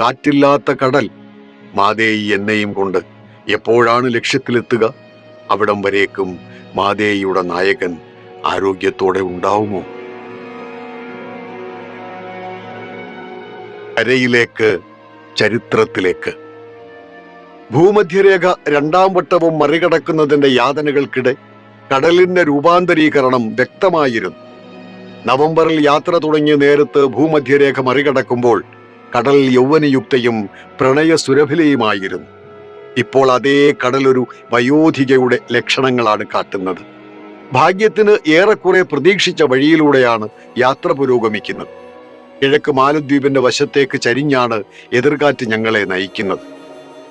കാറ്റില്ലാത്ത കടൽ മാതേയി എന്നെയും കൊണ്ട് എപ്പോഴാണ് ലക്ഷ്യത്തിലെത്തുക? അവിടം വരേക്കും മാതേയിയുടെ നായകൻ ആരോഗ്യത്തോടെ ഉണ്ടാവുമോ? കരയിലേക്ക് ചരിത്രത്തിലേക്ക്. ഭൂമധ്യരേഖ രണ്ടാം വട്ടവും മറികടക്കുന്നതിന്റെ യാതനകൾക്കിടെ കടലിന്റെ രൂപാന്തരീകരണം വ്യക്തമായിരുന്നു. നവംബറിൽ യാത്ര തുടങ്ങിയ നേരത്ത് ഭൂമധ്യരേഖ മറികടക്കുമ്പോൾ കടൽ യൗവനയുക്തയും പ്രണയ സുരഭിലയുമായിരുന്നു ഇപ്പോൾ അതേ കടലൊരു വയോധികയുടെ ലക്ഷണങ്ങളാണ് കാട്ടുന്നത്. ഭാഗ്യത്തിന് ഏറെക്കുറെ പ്രതീക്ഷിച്ച വഴിയിലൂടെയാണ് യാത്ര പുരോഗമിക്കുന്നത്. കിഴക്ക് മാലദ്വീപിന്റെ വശത്തേക്ക് ചരിഞ്ഞാണ് എതിർകാറ്റ് ഞങ്ങളെ നയിക്കുന്നത്.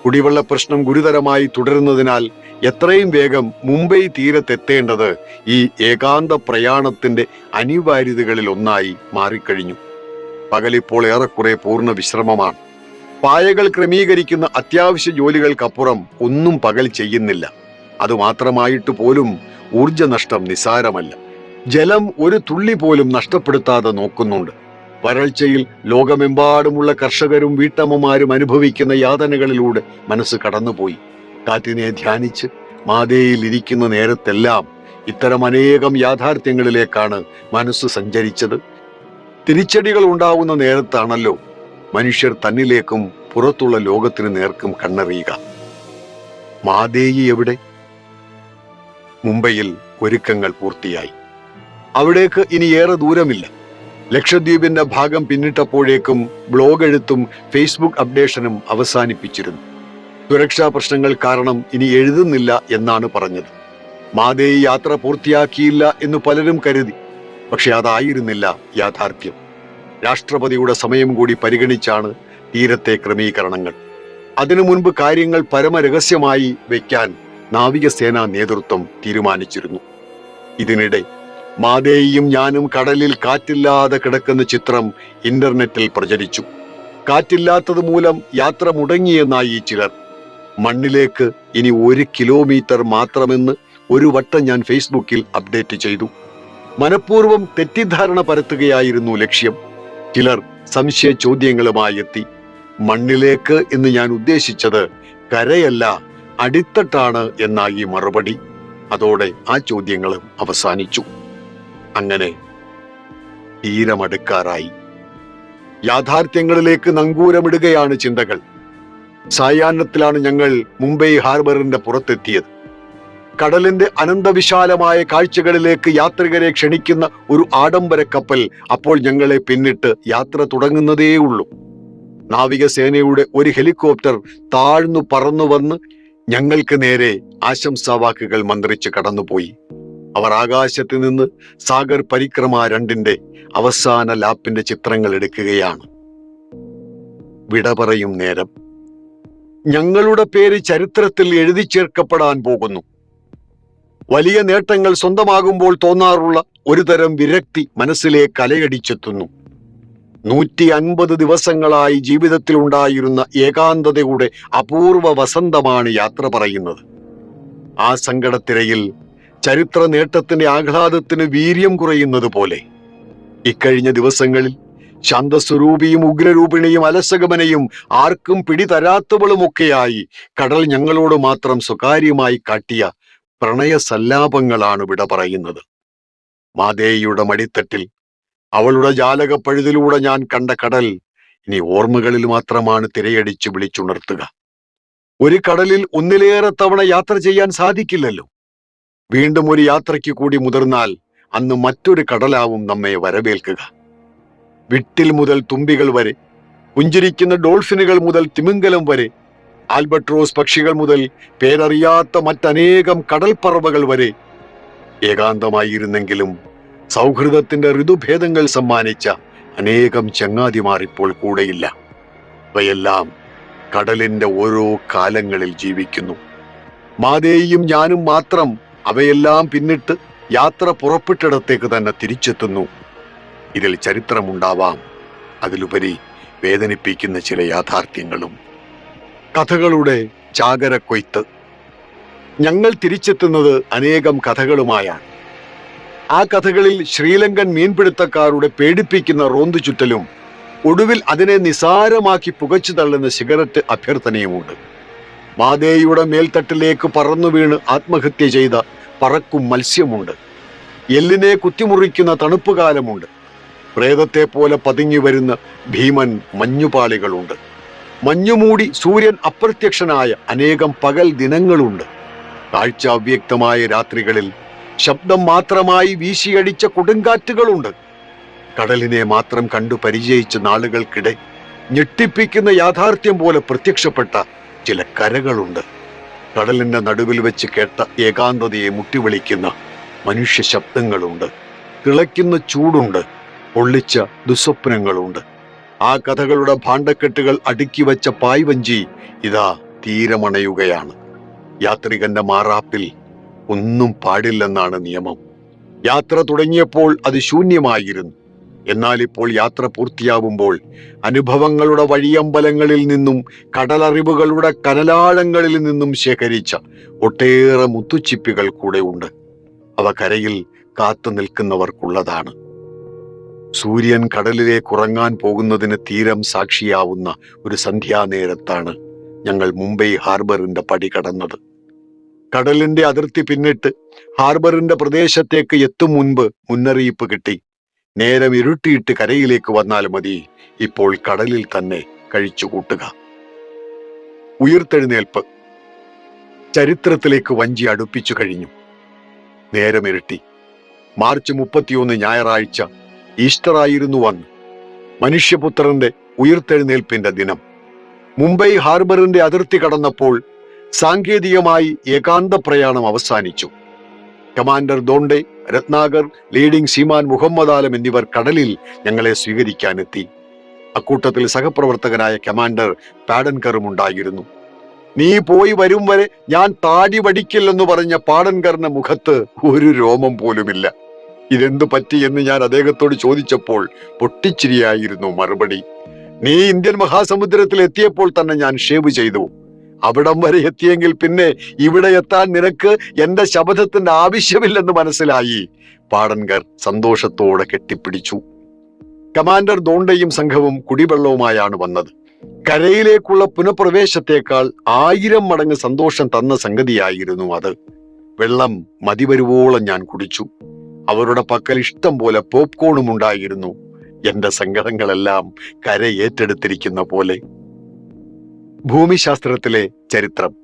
കുടിവെള്ള പ്രശ്നം ഗുരുതരമായി തുടരുന്നതിനാൽ എത്രയും വേഗം മുംബൈ തീരത്തെത്തേണ്ടത് ഈ ഏകാന്ത പ്രയാണത്തിന്റെ അനിവാര്യതകളിൽ ഒന്നായി മാറിക്കഴിഞ്ഞു. പകലിപ്പോൾ ഏറെക്കുറെ പൂർണ വിശ്രമമാണ്. പായകൾ ക്രമീകരിക്കുന്ന അത്യാവശ്യ ജോലികൾക്കപ്പുറം ഒന്നും പകൽ ചെയ്യുന്നില്ല. അതുമാത്രമായിട്ട് പോലും ഊർജനഷ്ടം നിസാരമല്ല. ജലം ഒരു തുള്ളി പോലും നഷ്ടപ്പെടുത്താതെ നോക്കുന്നുണ്ട്. വരൾച്ചയിൽ ലോകമെമ്പാടുമുള്ള കർഷകരും വീട്ടമ്മമാരും അനുഭവിക്കുന്ന യാതനകളിലൂടെ മനസ്സ് കടന്നുപോയി. കാറ്റിനെ ധ്യാനിച്ച് മാതയിൽ ഇരിക്കുന്ന നേരത്തെല്ലാം ഇത്തരം അനേകം യാഥാർത്ഥ്യങ്ങളിലേക്കാണ് മനസ്സ് സഞ്ചരിച്ചത്. തിരിച്ചടികൾ ഉണ്ടാകുന്ന നേരത്താണല്ലോ മനുഷ്യർ തന്നിലേക്കും പുറത്തുള്ള ലോകത്തിന് നേർക്കും കണ്ണറിയുക. മാതേയി എവിടെ? മുംബൈയിൽ ഒരുക്കങ്ങൾ പൂർത്തിയായി. അവിടേക്ക് ഇനി ഏറെ ദൂരമില്ല. ലക്ഷദ്വീപിന്റെ ഭാഗം പിന്നിട്ടപ്പോഴേക്കും ബ്ലോഗ് എഴുത്തും ഫേസ്ബുക്ക് അപ്ഡേഷനും അവസാനിപ്പിച്ചിരുന്നു. സുരക്ഷാ പ്രശ്നങ്ങൾ കാരണം ഇനി എഴുതുന്നില്ല എന്നാണ് പറഞ്ഞത്. മാതേയി യാത്ര പൂർത്തിയാക്കിയില്ല എന്ന് പലരും കരുതി. പക്ഷെ അതായിരുന്നില്ല യാഥാർത്ഥ്യം. രാഷ്ട്രപതിയുടെ സമയം കൂടി പരിഗണിച്ചാണ് തീരത്തെ ക്രമീകരണങ്ങൾ. അതിനു മുൻപ് കാര്യങ്ങൾ പരമരഹസ്യമായി വയ്ക്കാൻ നാവികസേനാ നേതൃത്വം തീരുമാനിച്ചിരുന്നു. ഇതിനിടെ മാതേയും ഞാനും കടലിൽ കാറ്റില്ലാതെ കിടക്കുന്ന ചിത്രം ഇന്റർനെറ്റിൽ പ്രചരിച്ചു. കാറ്റില്ലാത്തത് മൂലം യാത്ര മുടങ്ങിയെന്നായി ചിലർ. മണ്ണിലേക്ക് ഇനി ഒരു കിലോമീറ്റർ മാത്രമെന്ന് ഒരു വട്ടം ഞാൻ ഫേസ്ബുക്കിൽ അപ്ഡേറ്റ് ചെയ്തു. മനഃപൂർവം തെറ്റിദ്ധാരണ പരത്തുകയായിരുന്നു ലക്ഷ്യം. ചിലർ സംശയ ചോദ്യങ്ങളുമായി എത്തി. മണ്ണിലേക്ക് എന്ന് ഞാൻ ഉദ്ദേശിച്ചത് കരയല്ല അടിത്തട്ടാണ് എന്നായി മറുപടി. അതോടെ ആ ചോദ്യങ്ങളും അവസാനിച്ചു. അങ്ങനെ തീരമടുക്കാറായി യാഥാർത്ഥ്യങ്ങളിലേക്ക് നങ്കൂരമിടുകയാണ് ചിന്തകൾ. സായാഹ്നത്തിലാണ് ഞങ്ങൾ മുംബൈ ഹാർബറിന്റെ പുറത്തെത്തിയത്. കടലിന്റെ അനന്തവിശാലമായ കാഴ്ചകളിലേക്ക് യാത്രികരെ ക്ഷണിക്കുന്ന ഒരു ആഡംബര കപ്പൽ അപ്പോൾ ഞങ്ങളെ പിന്നിട്ട് യാത്ര തുടങ്ങുന്നതേ ഉള്ളൂ. നാവികസേനയുടെ ഒരു ഹെലികോപ്റ്റർ താഴ്ന്നു പറന്നു വന്ന് ഞങ്ങൾക്ക് നേരെ ആശംസാവാക്കുകൾ മന്ത്രിച്ച് കടന്നുപോയി. അവർ ആകാശത്ത് നിന്ന് സാഗർ പരിക്രമ രണ്ടിന്റെ അവസാന ലാപ്പിന്റെ ചിത്രങ്ങൾ എടുക്കുകയാണ്. വിട പറയും നേരം. ഞങ്ങളുടെ പേര് ചരിത്രത്തിൽ എഴുതി ചേർക്കപ്പെടാൻ പോകുന്നു. വലിയ നേട്ടങ്ങൾ സ്വന്തമാകുമ്പോൾ തോന്നാറുള്ള ഒരുതരം വിരക്തി മനസ്സിലെ കലയടിച്ചെത്തുന്നു. നൂറ്റി അൻപത് ദിവസങ്ങളായി ജീവിതത്തിൽ ഉണ്ടായിരുന്ന ഏകാന്തതയുടെ അപൂർവ വസന്തമാണ് യാത്ര പറയുന്നത്. ആ സങ്കടത്തിരയിൽ ചരിത്ര നേട്ടത്തിന്റെ ആഹ്ലാദത്തിന് വീര്യം കുറയുന്നത് പോലെ. ഇക്കഴിഞ്ഞ ദിവസങ്ങളിൽ ശാന്തസ്വരൂപിയും ഉഗ്രരൂപിണിയും അലസഗമനയും ആർക്കും പിടിതരാത്തവളുമൊക്കെയായി കടൽ ഞങ്ങളോട് മാത്രം സ്വകാര്യമായി കാട്ടിയ പ്രണയ സല്ലാപങ്ങളാണ് വിട പറയുന്നത്. മാതേയുടെ മടിത്തട്ടിൽ അവളുടെ ജാലകപ്പഴുതിലൂടെ ഞാൻ കണ്ട കടൽ ഇനി ഓർമ്മകളിൽ മാത്രമാണ് തിരയടിച്ച് വിളിച്ചുണർത്തുക. ഒരു കടലിൽ ഒന്നിലേറെ തവണ യാത്ര ചെയ്യാൻ സാധിക്കില്ലല്ലോ. വീണ്ടും ഒരു യാത്രയ്ക്ക് കൂടി മുതിർന്നാൽ അന്ന് മറ്റൊരു കടലാവും നമ്മെ വരവേൽക്കുക. വിട്ടിൽ മുതൽ തുമ്പികൾ വരെ പുഞ്ചിരിക്കുന്ന ഡോൾഫിനുകൾ മുതൽ തിമിംഗലം വരെ ആൽബട്രോസ് പക്ഷികൾ മുതൽ പേരറിയാത്ത മറ്റനേകം കടൽപ്പറവകൾ വരെ ഏകാന്തമായിരുന്നെങ്കിലും സൗഹൃദത്തിന്റെ ഋതുഭേദങ്ങൾ സമ്മാനിച്ച അനേകം ചങ്ങാതിമാർ ഇപ്പോൾ കൂടെയില്ല. അവയെല്ലാം കടലിന്റെ ഓരോ കാലങ്ങളിൽ ജീവിക്കുന്നു. മാതേയും ഞാനും മാത്രം അവയെല്ലാം പിന്നിട്ട് യാത്ര പുറപ്പെട്ടിടത്തേക്ക് തന്നെ തിരിച്ചെത്തുന്നു. ഇതിൽ ചരിത്രമുണ്ടാവാം. അതിലുപരി വേദനിപ്പിക്കുന്ന ചില യാഥാർത്ഥ്യങ്ങളും കഥകളുടെ ചാകരക്കൊയ്ത്ത്. ഞങ്ങൾ തിരിച്ചെത്തുന്നത് അനേകം കഥകളുമായാണ്. ആ കഥകളിൽ ശ്രീലങ്കൻ മീൻപിടുത്തക്കാരുടെ പേടിപ്പിക്കുന്ന റോന്തു ചുറ്റലും ഒടുവിൽ അതിനെ നിസാരമാക്കി പുകച്ചു തള്ളുന്ന സിഗരറ്റ് അഭ്യർത്ഥനയുമുണ്ട്. മാതേയുടെ മേൽത്തട്ടിലേക്ക് പറന്നു വീണ് ആത്മഹത്യ ചെയ്ത പറക്കും മത്സ്യമുണ്ട്. എല്ലിനെ കുത്തിമുറിക്കുന്ന തണുപ്പുകാലമുണ്ട്. പ്രേതത്തെ പോലെ പതുങ്ങി വരുന്ന ഭീമൻ മഞ്ഞുപാളികളുണ്ട്. മഞ്ഞുമൂടി സൂര്യൻ അപ്രത്യക്ഷനായ അനേകം പകൽ ദിനങ്ങളുണ്ട്. കാഴ്ച അവ്യക്തമായ രാത്രികളിൽ ശബ്ദം മാത്രമായി വീശിയടിച്ച കൊടുങ്കാറ്റുകളുണ്ട്. കടലിനെ മാത്രം കണ്ടു പരിചയിച്ച നാളുകൾക്കിടെ ഞെട്ടിപ്പിക്കുന്ന യാഥാർത്ഥ്യം പോലെ പ്രത്യക്ഷപ്പെട്ട ചില കരകളുണ്ട്. കടലിന്റെ നടുവിൽ വെച്ച് കേട്ട ഏകാന്തതയെ മുട്ടിവിളിക്കുന്ന മനുഷ്യ ശബ്ദങ്ങളുണ്ട്. തിളയ്ക്കുന്ന ചൂടുണ്ട്. പൊള്ളിച്ച ദുസ്വപ്നങ്ങളുണ്ട്. ആ കഥകളുടെ ഭാണ്ഡക്കെട്ടുകൾ അടുക്കി വച്ച പായ്വഞ്ചി ഇതാ തീരമണയുകയാണ്. യാത്രികന്റെ മാറാപ്പിൽ ഒന്നും പാടില്ലെന്നാണ് നിയമം. യാത്ര തുടങ്ങിയപ്പോൾ അത് ശൂന്യമായിരുന്നു. എന്നാൽ ഇപ്പോൾ യാത്ര പൂർത്തിയാവുമ്പോൾ അനുഭവങ്ങളുടെ വഴിയമ്പലങ്ങളിൽ നിന്നും കടലറിവുകളുടെ കനലാഴങ്ങളിൽ നിന്നും ശേഖരിച്ച ഒട്ടേറെ മുത്തുച്ചിപ്പികൾ കൂടെ ഉണ്ട്. അവ കരയിൽ കാത്തു നിൽക്കുന്നവർക്കുള്ളതാണ്. സൂര്യൻ കടലിലേക്ക് ഉറങ്ങാൻ പോകുന്നതിന് തീരം സാക്ഷിയാവുന്ന ഒരു സന്ധ്യാനേരത്താണ് ഞങ്ങൾ മുംബൈ ഹാർബറിന്റെ പടി കടന്നത്. കടലിന്റെ അതിർത്തി പിന്നിട്ട് ഹാർബറിന്റെ പ്രദേശത്തേക്ക് എത്തും മുൻപ് മുന്നറിയിപ്പ് കിട്ടി. നേരം ഇരുട്ടിയിട്ട് കരയിലേക്ക് വന്നാൽ മതി. ഇപ്പോൾ കടലിൽ തന്നെ കഴിച്ചു കൂട്ടുക. ഉയർത്തെഴുന്നേൽപ്പ്. ചരിത്രത്തിലേക്ക് വഞ്ചി അടുപ്പിച്ചു കഴിഞ്ഞു. നേരം ഇരുട്ടി മാർച്ച് മുപ്പത്തിയൊന്ന് ഞായറാഴ്ച ഈസ്റ്റർ ആയിരുന്നു അന്ന് മനുഷ്യപുത്രന്റെ ഉയർത്തെഴുന്നേൽപ്പിന്റെ ദിനം. മുംബൈ ഹാർബറിന്റെ അതിർത്തി കടന്നപ്പോൾ സാങ്കേതികമായി ഏകാന്ത പ്രയാണം അവസാനിച്ചു. Commander Donde Ratnakar leading seaman Muhammad Alam എന്നിവർ കടലിൽ ഞങ്ങളെ സ്വീകരിക്കാനെത്തി. അക്കൂട്ടത്തിൽ സഹപ്രവർത്തകനായ കമാൻഡർ പാഡൻകറും ഉണ്ടായിരുന്നു. നീ പോയി വരും വരെ ഞാൻ താടി വടിക്കില്ലെന്ന് പറഞ്ഞ പാടൻകറിന്റെ മുഖത്ത് ഒരു രോമം പോലുമില്ല. ഇതെന്തു പറ്റി എന്ന് ഞാൻ അദ്ദേഹത്തോട് ചോദിച്ചപ്പോൾ പൊട്ടിച്ചിരിയായിരുന്നു മറുപടി. നീ ഇന്ത്യൻ മഹാസമുദ്രത്തിൽ എത്തിയപ്പോൾ തന്നെ ഞാൻ ഷേവ് ചെയ്തു. അവിടം വരെ എത്തിയെങ്കിൽ പിന്നെ ഇവിടെ എത്താൻ നിനക്ക് എന്റെ ശബ്ദത്തിന്റെ ആവശ്യമില്ലെന്ന് മനസ്സിലായി. പാടൻകർ സന്തോഷത്തോടെ കെട്ടിപ്പിടിച്ചു. കമാൻഡർ ദോണ്ടയും സംഘവും കുടിവെള്ളവുമായാണ് വന്നത്. കരയിലേക്കുള്ള പുനഃപ്രവേശത്തേക്കാൾ ആയിരം മടങ്ങ് സന്തോഷം തന്ന സംഗതിയായിരുന്നു അത്. വെള്ളം മതിവരുവോളം ഞാൻ കുടിച്ചു. അവരുടെ പക്കൽ ഇഷ്ടം പോലെ പോപ്കോണും ഉണ്ടായിരുന്നു. എന്റെ സങ്കടങ്ങളെല്ലാം കര ഏറ്റെടുത്തിരിക്കുന്ന പോലെ. ഭൂമിശാസ്ത്രത്തിലെ ചരിത്രം.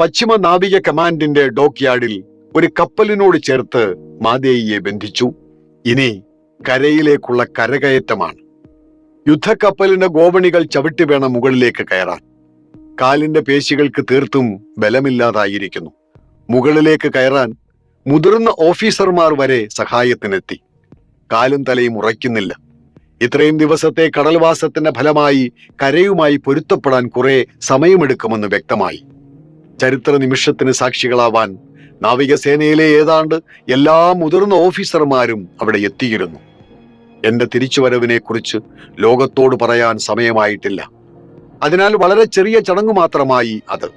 പശ്ചിമ നാവിക കമാൻഡിന്റെ ഡോക്ക് യാർഡിൽ ഒരു കപ്പലിനോട് ചേർത്ത് മാതേയിയെ ബന്ധിച്ചു. ഇനി കരയിലേക്കുള്ള കരകയറ്റമാണ്. യുദ്ധക്കപ്പലിന്റെ ഗോവണികൾ ചവിട്ടി വേണം മുകളിലേക്ക് കയറാൻ. കാലിന്റെ പേശികൾക്ക് തീർത്തും ബലമില്ലാതായിരിക്കുന്നു. മുകളിലേക്ക് കയറാൻ മുതിർന്ന ഓഫീസർമാർ വരെ സഹായത്തിനെത്തി. കാലും തലയും ഉറയ്ക്കുന്നില്ല. ഇത്രയും ദിവസത്തെ കടൽവാസത്തിന്റെ ഫലമായി കരയുമായി പൊരുത്തപ്പെടാൻ കുറെ സമയമെടുക്കുമെന്ന് വ്യക്തമായി. ചരിത്ര നിമിഷത്തിന് സാക്ഷികളാവാൻ നാവികസേനയിലെ ഏതാണ്ട് എല്ലാ മുതിർന്ന ഓഫീസർമാരും അവിടെ എത്തിയിരുന്നു. എന്റെ തിരിച്ചുവരവിനെ കുറിച്ച് ലോകത്തോട് പറയാൻ സമയമായിട്ടില്ല. അതിനാൽ വളരെ ചെറിയ ചടങ്ങ് മാത്രമായി അത്.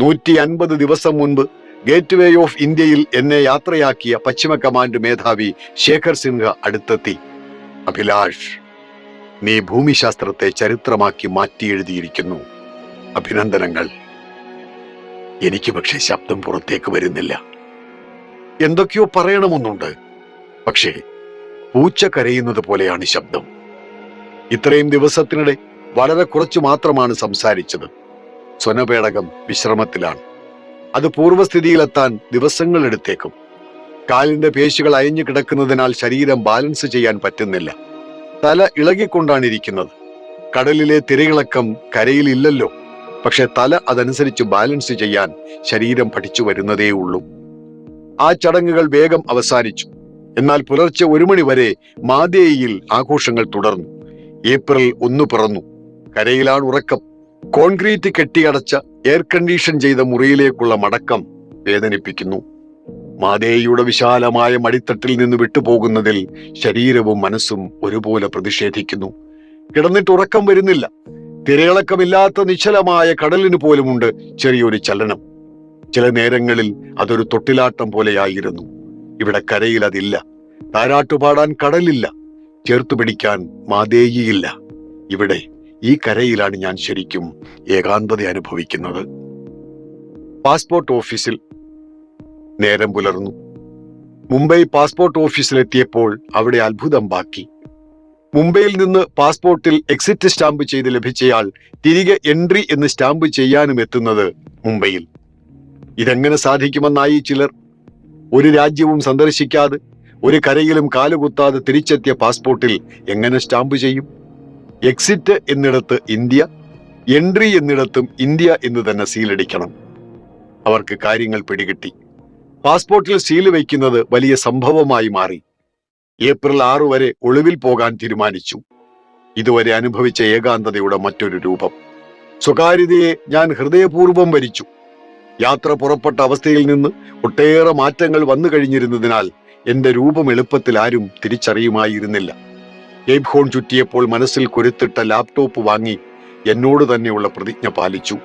നൂറ്റി അൻപത് ദിവസം മുൻപ് ഗേറ്റ് വേ ഓഫ് ഇന്ത്യയിൽ എന്നെ യാത്രയാക്കിയ പശ്ചിമ കമാൻഡ് മേധാവി ശേഖർ സിൻഹ അടുത്തെത്തി. അഭിലാഷ് നീ ഭൂമിശാസ്ത്രത്തെ ചരിത്രമാക്കി മാറ്റി എഴുതിയിരിക്കുന്നു അഭിനന്ദനങ്ങൾ. എനിക്ക് പക്ഷെ ശബ്ദം പുറത്തേക്ക് വരുന്നില്ല. എന്തൊക്കെയോ പറയണമെന്നുണ്ട്. പക്ഷേ പൂച്ച കരയുന്നത് പോലെയാണ് ശബ്ദം. ഇത്രയും ദിവസത്തിനിടെ വളരെ കുറച്ചു മാത്രമാണ് സംസാരിച്ചത്. സ്വനപേടകം വിശ്രമത്തിലാണ്. അത് പൂർവസ്ഥിതിയിലെത്താൻ ദിവസങ്ങൾ എടുത്തേക്കും. കാലിന്റെ പേശികൾ അയഞ്ഞു കിടക്കുന്നതിനാൽ ശരീരം ബാലൻസ് ചെയ്യാൻ പറ്റുന്നില്ല. തല ഇളകിക്കൊണ്ടാണ് ഇരിക്കുന്നത്. കടലിലെ തിരയിളക്കം കരയിലില്ലല്ലോ പക്ഷെ തല അതനുസരിച്ച് ബാലൻസ് ചെയ്യാൻ ശരീരം പഠിച്ചു വരുന്നതേ ഉള്ളൂ. ആ ചടങ്ങുകൾ വേഗം അവസാനിച്ചു. എന്നാൽ പുലർച്ചെ ഒരു മണി വരെ മാതേയിൽ ആഘോഷങ്ങൾ തുടർന്നു. ഏപ്രിൽ ഒന്ന് പിറന്നു. കരയിലാണ് ഉറക്കം. കോൺക്രീറ്റ് കെട്ടിയടച്ച എയർ കണ്ടീഷൻ ചെയ്ത മുറിയിലേക്കുള്ള മടക്കം വേദനിപ്പിക്കുന്നു. മാതേയുടെ വിശാലമായ മടിത്തട്ടിൽ നിന്ന് വിട്ടുപോകുന്നതിൽ ശരീരവും മനസ്സും ഒരുപോലെ പ്രതിഷേധിക്കുന്നു. കിടന്നിട്ട് ഉറക്കം വരുന്നില്ല. തിരയിളക്കമില്ലാത്ത നിശ്ചലമായ കടലിന് പോലുമുണ്ട് ചെറിയൊരു ചലനം. ചില നേരങ്ങളിൽ അതൊരു തൊട്ടിലാട്ടം പോലെയായിരുന്നു. ഇവിടെ കരയിൽ അതില്ല. താരാട്ടുപാടാൻ കടലില്ല. ചേർത്തു പിടിക്കാൻ മാതേയിയില്ല. ഇവിടെ ഈ കരയിലാണ് ഞാൻ ശരിക്കും ഏകാന്തത അനുഭവിക്കുന്നത്. പാസ്പോർട്ട് ഓഫീസിൽ നേരം പുലർന്നു. മുംബൈ പാസ്പോർട്ട് ഓഫീസിലെത്തിയപ്പോൾ അവിടെ അത്ഭുതം ബാക്കി. മുംബൈയിൽ നിന്ന് പാസ്പോർട്ടിൽ എക്സിറ്റ് സ്റ്റാമ്പ് ചെയ്ത് ലഭിച്ചയാൾ തിരികെ എൻട്രി എന്ന് സ്റ്റാമ്പ് ചെയ്യാനും എത്തുന്നത് മുംബൈയിൽ. ഇതെങ്ങനെ സാധിക്കുമെന്നായി ചിലർ. ഒരു രാജ്യവും സന്ദർശിക്കാതെ ഒരു കരയിലും കാലുകുത്താതെ തിരിച്ചെത്തിയ പാസ്പോർട്ടിൽ എങ്ങനെ സ്റ്റാമ്പ് ചെയ്യും? എക്സിറ്റ് എന്നിടത്ത് ഇന്ത്യ എൻട്രി എന്നിടത്തും ഇന്ത്യ എന്ന് തന്നെ സീലടിക്കണം അവർക്ക് കാര്യങ്ങൾ പിടികിട്ടി. പാസ്പോർട്ടിൽ സീൽ വയ്ക്കുന്നത് വലിയ സംഭവമായി മാറി. ഏപ്രിൽ ആറു വരെ ഒളിവിൽ പോകാൻ തീരുമാനിച്ചു. ഇതുവരെ അനുഭവിച്ച ഏകാന്തതയുടെ മറ്റൊരു രൂപം. സ്വകാര്യതയെ ഞാൻ ഹൃദയപൂർവം വരിച്ചു. യാത്ര പുറപ്പെട്ട അവസ്ഥയിൽ നിന്ന് ഒട്ടേറെ മാറ്റങ്ങൾ വന്നു കഴിഞ്ഞിരുന്നതിനാൽ എന്റെ രൂപം എളുപ്പത്തിൽ ആരും തിരിച്ചറിയുമായിരുന്നില്ല. കേപ്പ് ഹോൺ ചുറ്റിയപ്പോൾ മനസ്സിൽ കൊരുത്തിട്ട ലാപ്ടോപ്പ് വാങ്ങി എന്നോട് തന്നെയുള്ള പ്രതിജ്ഞ പാലിച്ചു.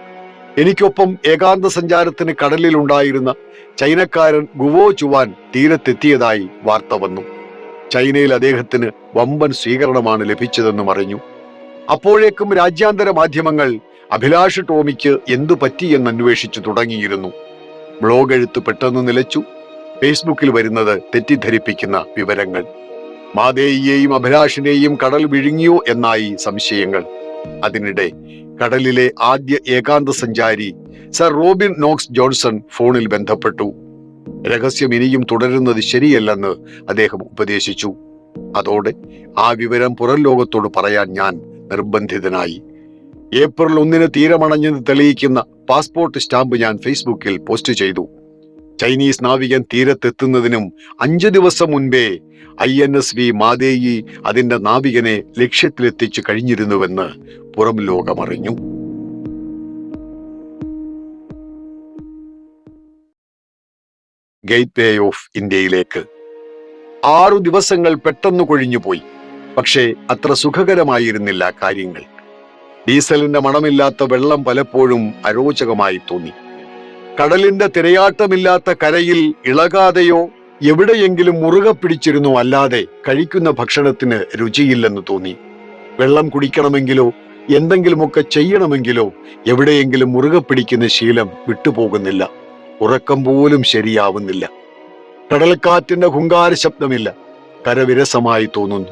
എനിക്കൊപ്പം ഏകാന്ത സഞ്ചാരത്തിന് കടലിലുണ്ടായിരുന്ന ചൈനക്കാരൻ ഗുവോ ചുവാൻ തീരത്തെത്തിയതായി വാർത്ത വന്നു. ചൈനയിൽ അദ്ദേഹത്തിന് വമ്പൻ സ്വീകരണമാണ് ലഭിച്ചതെന്നും അറിഞ്ഞു. അപ്പോഴേക്കും രാജ്യാന്തര മാധ്യമങ്ങൾ അഭിലാഷ് ടോമിക്ക് എന്തു പറ്റിയെന്ന് അന്വേഷിച്ചു തുടങ്ങിയിരുന്നു. ബ്ലോഗ് എഴുത്ത് പെട്ടെന്ന് നിലച്ചു. ഫേസ്ബുക്കിൽ വരുന്നത് തെറ്റിദ്ധരിപ്പിക്കുന്ന വിവരങ്ങൾ. മാതേയിയെയും അഭിലാഷിനെയും കടൽ വിഴുങ്ങിയോ എന്നായി സംശയങ്ങൾ. അതിനിടെ കടലിലെ ആദ്യ ഏകാന്ത സഞ്ചാരി സർ റോബിൻ നോക്സ് ജോൺസൺ ഫോണിൽ ബന്ധപ്പെട്ടു. രഹസ്യം ഇനിയും തുടരുന്നത് ശരിയല്ലെന്ന് അദ്ദേഹം ഉപദേശിച്ചു. അതോടെ ആ വിവരം പുറം ലോകത്തോട് പറയാൻ ഞാൻ നിർബന്ധിതനായി. ഏപ്രിൽ ഒന്നിന് തീരമണഞ്ഞെന്ന് തെളിയിക്കുന്ന പാസ്പോർട്ട് സ്റ്റാമ്പ് ഞാൻ ഫേസ്ബുക്കിൽ പോസ്റ്റ് ചെയ്തു. ചൈനീസ് നാവികൻ തീരത്തെത്തുന്നതിനും അഞ്ചു ദിവസം മുൻപേ I N S V Mhadei അതിന്റെ നാവികനെ ലക്ഷ്യത്തിലെത്തിച്ചു കഴിഞ്ഞിരുന്നുവെന്ന് പുറം ലോകമറിഞ്ഞു. ഗേറ്റ് വേ ഓഫ് ഇന്ത്യയിലേക്ക്. ആറു ദിവസങ്ങൾ പെട്ടെന്ന് കൊഴിഞ്ഞുപോയി പക്ഷേ അത്ര സുഖകരമായിരുന്നില്ല കാര്യങ്ങൾ. ഡീസലിന്റെ മണമില്ലാത്ത വെള്ളം പലപ്പോഴും അരോചകമായി തോന്നി. കടലിന്റെ തിരയാട്ടമില്ലാത്ത കരയിൽ ഇളകാതെയോ എവിടെയെങ്കിലും മുറുകെ പിടിച്ചിരുന്നു അല്ലാതെ കഴിക്കുന്ന ഭക്ഷണത്തിന് രുചിയില്ലെന്ന് തോന്നി. വെള്ളം കുടിക്കണമെങ്കിലോ എന്തെങ്കിലുമൊക്കെ ചെയ്യണമെങ്കിലോ എവിടെയെങ്കിലും മുറുകെ പിടിക്കുന്ന ശീലം വിട്ടുപോകുന്നില്ല. ഉറക്കം പോലും ശരിയാവുന്നില്ല. കടൽക്കാറ്റിന്റെ ഹുങ്കാര ശബ്ദമില്ല കരവിരസമായി തോന്നുന്നു.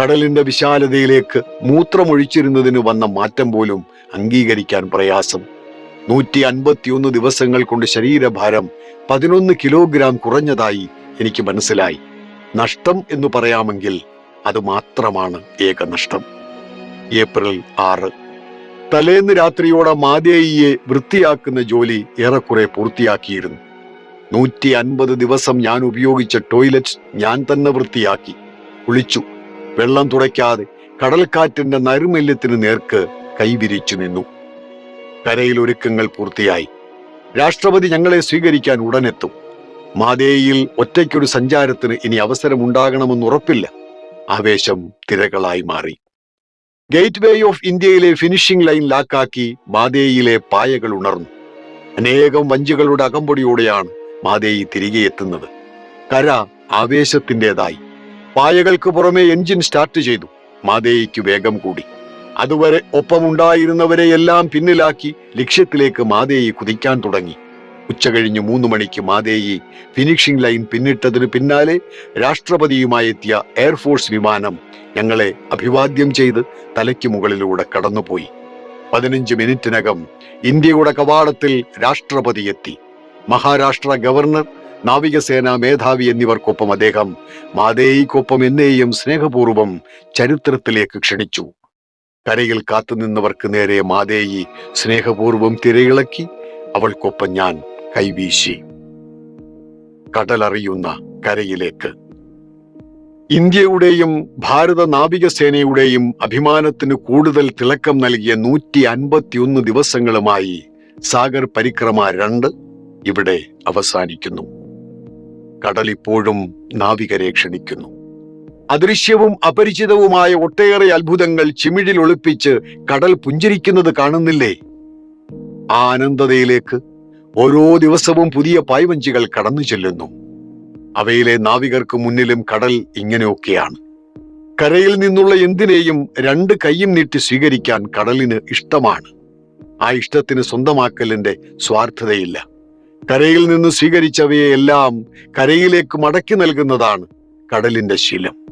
കടലിന്റെ വിശാലതയിലേക്ക് മൂത്രമൊഴിച്ചിരുന്നതിന് വന്ന മാറ്റം പോലും അംഗീകരിക്കാൻ പ്രയാസം. നൂറ്റി അൻപത്തിയൊന്ന് ദിവസങ്ങൾ കൊണ്ട് ശരീരഭാരം പതിനൊന്ന് കിലോഗ്രാം കുറഞ്ഞതായി എനിക്ക് മനസ്സിലായി. നഷ്ടം എന്ന് പറയാമെങ്കിൽ അത് മാത്രമാണ് ഏക നഷ്ടം. ഏപ്രിൽ ആറ്. തലേന്ന് രാത്രിയോടെ മാതേയിയെ വൃത്തിയാക്കുന്ന ജോലി ഏറെക്കുറെ പൂർത്തിയാക്കിയിരുന്നു. നൂറ്റി അൻപത് ദിവസം ഞാൻ ഉപയോഗിച്ച ടോയ്ലറ്റ് ഞാൻ തന്നെ വൃത്തിയാക്കി. കുളിച്ചു. വെള്ളം തുടയ്ക്കാതെ കടൽക്കാറ്റിന്റെ നൈർമല്യത്തിന് നേർക്ക് കൈവിരിച്ചു നിന്നു. കരയിൽ ഒരുക്കങ്ങൾ പൂർത്തിയായി. രാഷ്ട്രപതി ഞങ്ങളെ സ്വീകരിക്കാൻ ഉടനെത്തും. മാതേയിൽ ഒറ്റയ്ക്കൊരു സഞ്ചാരത്തിന് ഇനി അവസരമുണ്ടാകണമെന്ന് ഉറപ്പില്ല. ആവേശം തിരകളായി മാറി. ഗേറ്റ് വേ ഓഫ് ഇന്ത്യയിലെ ഫിനിഷിംഗ് ലൈൻ ലാക്കാക്കി മാതേയിലെ പായകൾ ഉണർന്നു. അനേകം വഞ്ചികളുടെ അകമ്പടിയോടെയാണ് മാതേയി തിരികെ എത്തുന്നത്. കര ആവേശത്തിന്റെതായി. പായകൾക്ക് പുറമെ എഞ്ചിൻ സ്റ്റാർട്ട് ചെയ്തു. മാതേയിക്ക് വേഗം കൂടി. അതുവരെ ഒപ്പമുണ്ടായിരുന്നവരെ എല്ലാം പിന്നിലാക്കി ലക്ഷ്യത്തിലേക്ക് മാതേയി കുതിക്കാൻ തുടങ്ങി. ഉച്ചകഴിഞ്ഞ് മൂന്ന് മണിക്ക് മാതേയി ഫിനിഷിംഗ് ലൈൻ പിന്നിട്ടതിന് പിന്നാലെ രാഷ്ട്രപതിയുമായി എത്തിയ എയർഫോഴ്സ് വിമാനം ഞങ്ങളെ അഭിവാദ്യം ചെയ്ത് തലയ്ക്ക് മുകളിലൂടെ കടന്നുപോയി. പതിനഞ്ച് മിനിറ്റിനകം ഇന്ത്യയുടെ കവാടത്തിൽ രാഷ്ട്രപതി എത്തി. മഹാരാഷ്ട്ര ഗവർണർ നാവികസേന മേധാവി എന്നിവർക്കൊപ്പം അദ്ദേഹം മാതേയിക്കൊപ്പം എന്നെയും സ്നേഹപൂർവം ചരിത്രത്തിലേക്ക് ക്ഷണിച്ചു. കരയിൽ കാത്തുനിന്നവർക്ക് നേരെ മാതേയി സ്നേഹപൂർവം തിരയിളക്കി അവൾക്കൊപ്പം ഞാൻ കൈവീശി. കടലറിയുന്ന കരയിലേക്ക്. ഇന്ത്യയുടെയും ഭാരത നാവികസേനയുടെയും അഭിമാനത്തിന് കൂടുതൽ തിളക്കം നൽകിയ നൂറ്റി അൻപത്തിയൊന്ന് ദിവസങ്ങളുമായി സാഗർ പരിക്രമ രണ്ട് ഇവിടെ അവസാനിക്കുന്നു. കടലിപ്പോഴും നാവികരെ ക്ഷണിക്കുന്നു. അദൃശ്യവും അപരിചിതവുമായ ഒട്ടേറെ അത്ഭുതങ്ങൾ ചിമിഴിൽ ഒളിപ്പിച്ച് കടൽ പുഞ്ചിരിക്കുന്നത് കാണുന്നില്ലേ? ആ അനന്തതയിലേക്ക് ഓരോ ദിവസവും പുതിയ പായ്വഞ്ചികൾ കടന്നു ചെല്ലുന്നു. അവയിലെ നാവികർക്ക് മുന്നിലും കടൽ ഇങ്ങനെയൊക്കെയാണ്. കരയിൽ നിന്നുള്ള എന്തിനേയും രണ്ട് കൈയും നീട്ടി സ്വീകരിക്കാൻ കടലിന് ഇഷ്ടമാണ്. ആ ഇഷ്ടത്തിന് സ്വന്തമാക്കലിന്റെ സ്വാർത്ഥതയില്ല. കരയിൽ നിന്ന് സ്വീകരിച്ചവയെ എല്ലാം കരയിലേക്ക് മടക്കി നൽകുന്നതാണ് കടലിന്റെ ശീലം.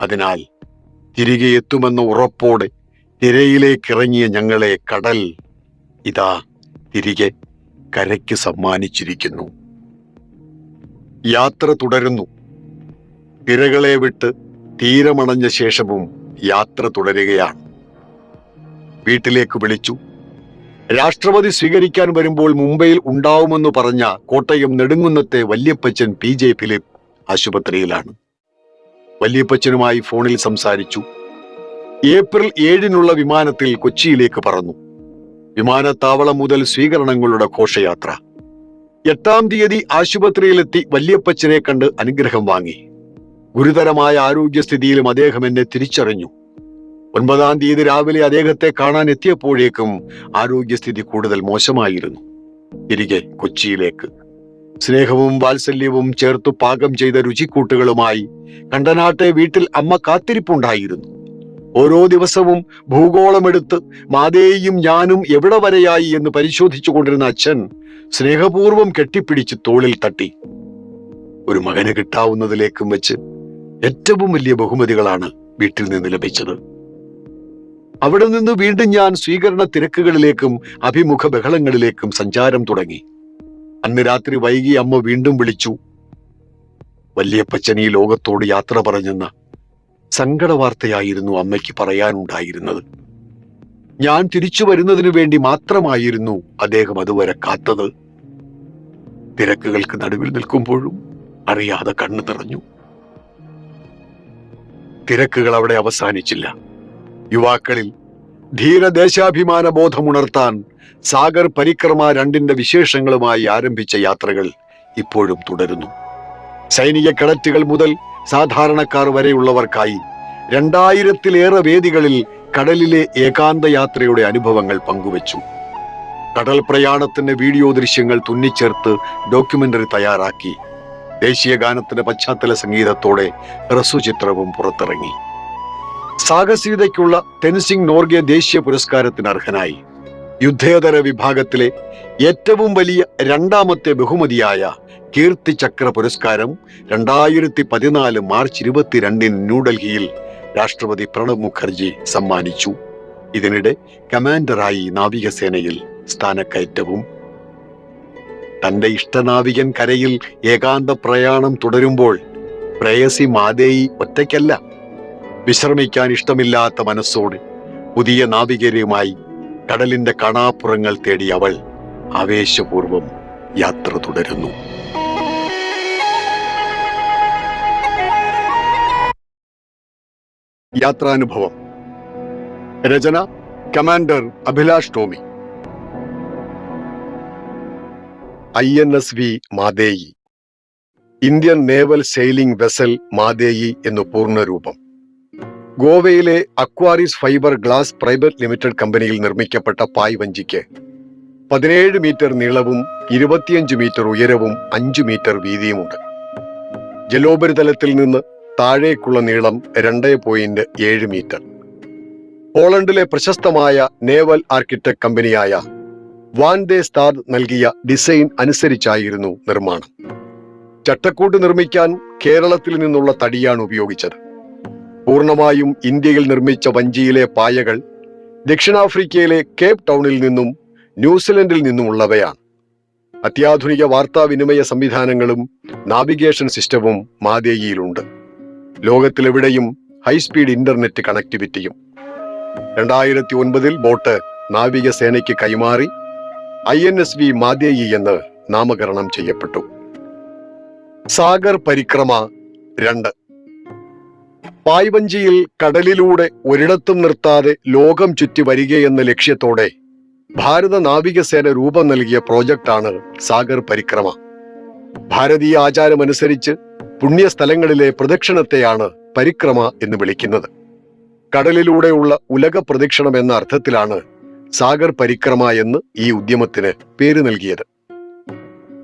അതിനാൽ തിരികെ എത്തുമെന്ന ഉറപ്പോടെ തിരയിലേക്കിറങ്ങിയ ഞങ്ങളെ കടൽ ഇതാ തിരികെ കരയ്ക്ക് സമ്മാനിച്ചിരിക്കുന്നു. യാത്ര തുടരുന്നു. തിരകളെ വിട്ട് തീരമണഞ്ഞ ശേഷവും യാത്ര തുടരുകയാണ്. വീട്ടിലേക്ക് വിളിച്ചു. രാഷ്ട്രപതി സ്വീകരിക്കാൻ വരുമ്പോൾ മുംബൈയിൽ ഉണ്ടാവുമെന്ന് പറഞ്ഞ കോട്ടയം നെടുങ്കുന്നത്തെ വല്യപ്പച്ചൻ പി ജെ ഫിലിപ്പ് ആശുപത്രിയിലാണ്. വല്യപ്പച്ചനുമായി ഫോണിൽ സംസാരിച്ചു. ഏപ്രിൽ ഏഴിനുള്ള വിമാനത്തിൽ കൊച്ചിയിലേക്ക് പറന്നു. വിമാനത്താവളം മുതൽ സ്വീകരണങ്ങളുടെ ഘോഷയാത്ര. എട്ടാം തീയതി ആശുപത്രിയിലെത്തി വല്യപ്പച്ചനെ കണ്ട് അനുഗ്രഹം വാങ്ങി. ഗുരുതരമായ ആരോഗ്യസ്ഥിതിയിലും അദ്ദേഹം എന്നെ തിരിച്ചറിഞ്ഞു. ഒൻപതാം തീയതി രാവിലെ അദ്ദേഹത്തെ കാണാൻ എത്തിയപ്പോഴേക്കും ആരോഗ്യസ്ഥിതി കൂടുതൽ മോശമായിരുന്നു. തിരികെ കൊച്ചിയിലേക്ക്. സ്നേഹവും വാത്സല്യവും ചേർത്തു പാകം ചെയ്ത രുചിക്കൂട്ടുകളുമായി കണ്ടനാട്ടെ വീട്ടിൽ അമ്മ കാത്തിരിപ്പുണ്ടായിരുന്നു. ഓരോ ദിവസവും ഭൂഗോളമെടുത്ത് മാതേയും ഞാനും എവിടെ വരെയായി എന്ന് പരിശോധിച്ചു കൊണ്ടിരുന്ന അച്ഛൻ സ്നേഹപൂർവം കെട്ടിപ്പിടിച്ച് തോളിൽ തട്ടി. ഒരു മകന് കിട്ടാവുന്നതിലേക്കും വെച്ച് ഏറ്റവും വലിയ ബഹുമതികളാണ് വീട്ടിൽ നിന്ന് ലഭിച്ചത്. അവിടെ നിന്ന് വീണ്ടും ഞാൻ സ്വീകരണ തിരക്കുകളിലേക്കും അഭിമുഖ ബഹളങ്ങളിലേക്കും സഞ്ചാരം തുടങ്ങി. അന്ന് രാത്രി വൈകി അമ്മ വീണ്ടും വിളിച്ചു. വല്യപ്പച്ചൻ ഈ ലോകത്തോട് യാത്ര പറഞ്ഞെന്ന സങ്കട വാർത്തയായിരുന്നു അമ്മയ്ക്ക് പറയാനുണ്ടായിരുന്നത്. ഞാൻ തിരിച്ചു വരുന്നതിനു വേണ്ടി മാത്രമായിരുന്നു അദ്ദേഹം അതുവരെ കാത്തത്. തിരക്കുകൾക്ക് നടുവിൽ നിൽക്കുമ്പോഴും അറിയാതെ കണ്ണു നിറഞ്ഞു. തിരക്കുകൾ അവിടെ അവസാനിച്ചില്ല. യുവാക്കളിൽ ധീരദേശാഭിമാന ബോധമുണർത്താൻ സാഗർ പരിക്രമ രണ്ടിന്റെ വിശേഷങ്ങളുമായി ആരംഭിച്ച യാത്രകൾ ഇപ്പോഴും തുടരുന്നു. സൈനിക കടറ്റുകൾ മുതൽ സാധാരണക്കാർ വരെയുള്ളവർക്കായി രണ്ടായിരത്തിലേറെ വേദികളിൽ കടലിലെ ഏകാന്ത യാത്രയുടെ അനുഭവങ്ങൾ പങ്കുവച്ചു. കടൽ പ്രയാണത്തിന്റെ വീഡിയോ ദൃശ്യങ്ങൾ തുന്നിച്ചേർത്ത് ഡോക്യുമെന്ററി തയ്യാറാക്കി. ദേശീയ ഗാനത്തിന്റെ പശ്ചാത്തല സംഗീതത്തോടെ ഹ്രസ്വചിത്രവും പുറത്തിറങ്ങി. സാഹസികതയ്ക്കുള്ള തെൻസിംഗ് നോർഗെ ദേശീയ പുരസ്കാരത്തിന് അർഹനായി. യുദ്ധേതര വിഭാഗത്തിലെ ഏറ്റവും വലിയ രണ്ടാമത്തെ ബഹുമതിയായ കീർത്തി ചക്ര പുരസ്കാരം രണ്ടായിരത്തി പതിനാല് മാർച്ച് ഇരുപത്തിരണ്ടിന് ന്യൂഡൽഹിയിൽ രാഷ്ട്രപതി പ്രണബ് മുഖർജി സമ്മാനിച്ചു. ഇതിനിടെ കമാൻഡറായി നാവികസേനയിൽ സ്ഥാനക്കയറ്റവും. തന്റെ ഇഷ്ടനാവികൻ കരയിൽ ഏകാന്ത പ്രയാണം തുടരുമ്പോൾ പ്രേയസി മാതേയി ഒറ്റയ്ക്കല്ല. വിശ്രമിക്കാൻ ഇഷ്ടമില്ലാത്ത മനസ്സോട് പുതിയ നാവികരുമായി കടലിന്റെ കണാപ്പുറങ്ങൾ തേടി അവൾ ആവേശപൂർവം യാത്ര തുടരുന്നു. യാത്രാനുഭവം. രചന commander Abhilash Tomy. I N S V Mhadei. Indian naval sailing vessel Mhadei എന്നു പൂർണരൂപം. ഗോവയിലെ Aquarius fibre glass private limited കമ്പനിയിൽ നിർമ്മിക്കപ്പെട്ട പായ് വഞ്ചിക്ക് പതിനേഴ് മീറ്റർ നീളവും ഇരുപത്തിയഞ്ച് മീറ്റർ ഉയരവും അഞ്ച് മീറ്റർ വീതിയുമുണ്ട്. ജലോപരിതലത്തിൽ നിന്ന് താഴേക്കുള്ള നീളം രണ്ട് പോയിന്റ് ഏഴ് മീറ്റർ. പോളണ്ടിലെ പ്രശസ്തമായ നേവൽ ആർക്കിടെക്ട് കമ്പനിയായ വാൻഡേ സ്റ്റാർ നൽകിയ ഡിസൈൻ അനുസരിച്ചായിരുന്നു നിർമ്മാണം. ചട്ടക്കൂട്ട് നിർമ്മിക്കാൻ കേരളത്തിൽ നിന്നുള്ള തടിയാണ് ഉപയോഗിച്ചത്. പൂർണമായും ഇന്ത്യയിൽ നിർമ്മിച്ച വഞ്ചിയിലെ പായകൾ ദക്ഷിണാഫ്രിക്കയിലെ കേപ് ടൗണിൽ നിന്നും ന്യൂസിലൻഡിൽ നിന്നുമുള്ളവയാണ്. അത്യാധുനിക വാർത്താവിനിമയ സംവിധാനങ്ങളും നാവിഗേഷൻ സിസ്റ്റവും മാതേയിയിലുണ്ട്. ലോകത്തിലെവിടെയും ഹൈസ്പീഡ് ഇന്റർനെറ്റ് കണക്ടിവിറ്റിയും രണ്ടായിരത്തി ഒൻപതിൽ ബോട്ട് നാവികസേനയ്ക്ക് കൈമാറി I N S V Mhadei എന്ന് നാമകരണം ചെയ്യപ്പെട്ടു. സാഗർ പരിക്രമ രണ്ട്. പായ്വഞ്ചിയിൽ കടലിലൂടെ ഒരിടത്തും നിർത്താതെ ലോകം ചുറ്റി വരികയെന്ന ലക്ഷ്യത്തോടെ ഭാരത നാവികസേന രൂപം നൽകിയ പ്രോജക്റ്റാണ് സാഗർ പരിക്രമ. ഭാരതീയ ആചാരമനുസരിച്ച് പുണ്യസ്ഥലങ്ങളിലെ പ്രദക്ഷിണത്തെയാണ് പരിക്രമ എന്ന് വിളിക്കുന്നത്. കടലിലൂടെയുള്ള ഉലക പ്രദക്ഷിണം എന്ന അർത്ഥത്തിലാണ് സാഗർ പരിക്രമ എന്ന് ഈ ഉദ്യമത്തിന് പേര് നൽകിയത്.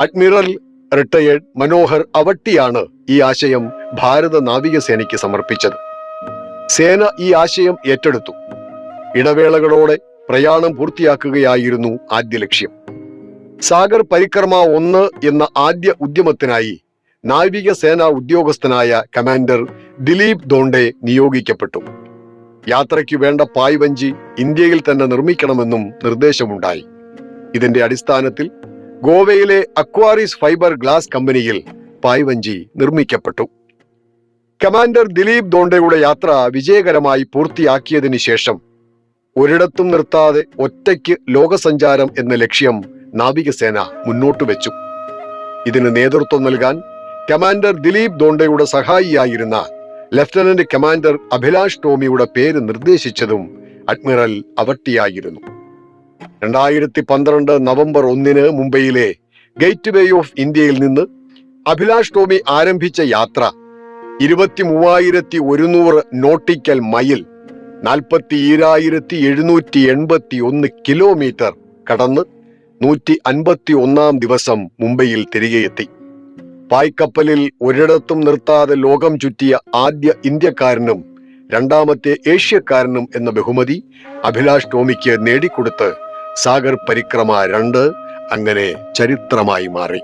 അഡ്മിറൽ റിട്ടയേർഡ് മനോഹർ അവട്ടിയാണ് ഈ ആശയം ഭാരത നാവികസേനയ്ക്ക് സമർപ്പിച്ചത്. സേന ഈ ആശയം ഏറ്റെടുത്തു. ഇടവേളകളോടെ പ്രയാണം പൂർത്തിയാക്കുകയായിരുന്നു ആദ്യ ലക്ഷ്യം. സാഗർ പരിക്രമ ഒന്ന് എന്ന ആദ്യ ഉദ്യമത്തിനായി നാവികസേനാ ഉദ്യോഗസ്ഥനായ കമാൻഡർ ദിലീപ് ദോണ്ടെ നിയോഗിക്കപ്പെട്ടു. യാത്രയ്ക്ക് വേണ്ട പായ്വഞ്ചി ഇന്ത്യയിൽ തന്നെ നിർമ്മിക്കണമെന്നും നിർദ്ദേശമുണ്ടായി. ഇതിന്റെ അടിസ്ഥാനത്തിൽ ഗോവയിലെ അക്വാറിസ് ഫൈബർ ഗ്ലാസ് കമ്പനിയിൽ പായ്വഞ്ചി നിർമ്മിക്കപ്പെട്ടു. കമാൻഡർ ദിലീപ് ദോണ്ടയുടെ യാത്ര വിജയകരമായി പൂർത്തിയാക്കിയതിനു ശേഷം ഒരിടത്തും നിർത്താതെ ഒറ്റയ്ക്ക് ലോകസഞ്ചാരം എന്ന ലക്ഷ്യം നാവികസേന മുന്നോട്ട് വെച്ചു. ഇതിന് നേതൃത്വം നൽകാൻ കമാൻഡർ ദിലീപ് ദോണ്ടയുടെ സഹായിയായിരുന്ന ലഫ്റ്റനന്റ് കമാൻഡർ അഭിലാഷ് ടോമിയുടെ പേര് നിർദ്ദേശിച്ചതും അഡ്മിറൽ അവട്ടിയായിരുന്നു. രണ്ടായിരത്തി പന്ത്രണ്ട് നവംബർ ഒന്നിന് മുംബൈയിലെ ഗേറ്റ് വേ ഓഫ് ഇന്ത്യയിൽ നിന്ന് അഭിലാഷ് ടോമി ആരംഭിച്ച യാത്ര ഇരുപത്തി മൂവായിരത്തി ഒരുന്നൂറ് നോട്ടിക്കൽ മൈൽ നാൽപ്പത്തി ഈരായിരത്തി എഴുന്നൂറ്റി എൺപത്തി ഒന്ന് കിലോമീറ്റർ കടന്ന് നൂറ്റി അൻപത്തി ഒന്നാം ദിവസം മുംബൈയിൽ തിരികെയെത്തി പായ്ക്കപ്പലിൽ ഒരിടത്തും നിർത്താതെ ലോകം ചുറ്റിയ ആദ്യ ഇന്ത്യക്കാരനും രണ്ടാമത്തെ ഏഷ്യക്കാരനും എന്ന ബഹുമതി അഭിലാഷ് ടോമിക്ക് നേടിക്കൊടുത്ത് സാഗർ പരിക്രമ രണ്ട് അങ്ങനെ ചരിത്രമായി മാറി.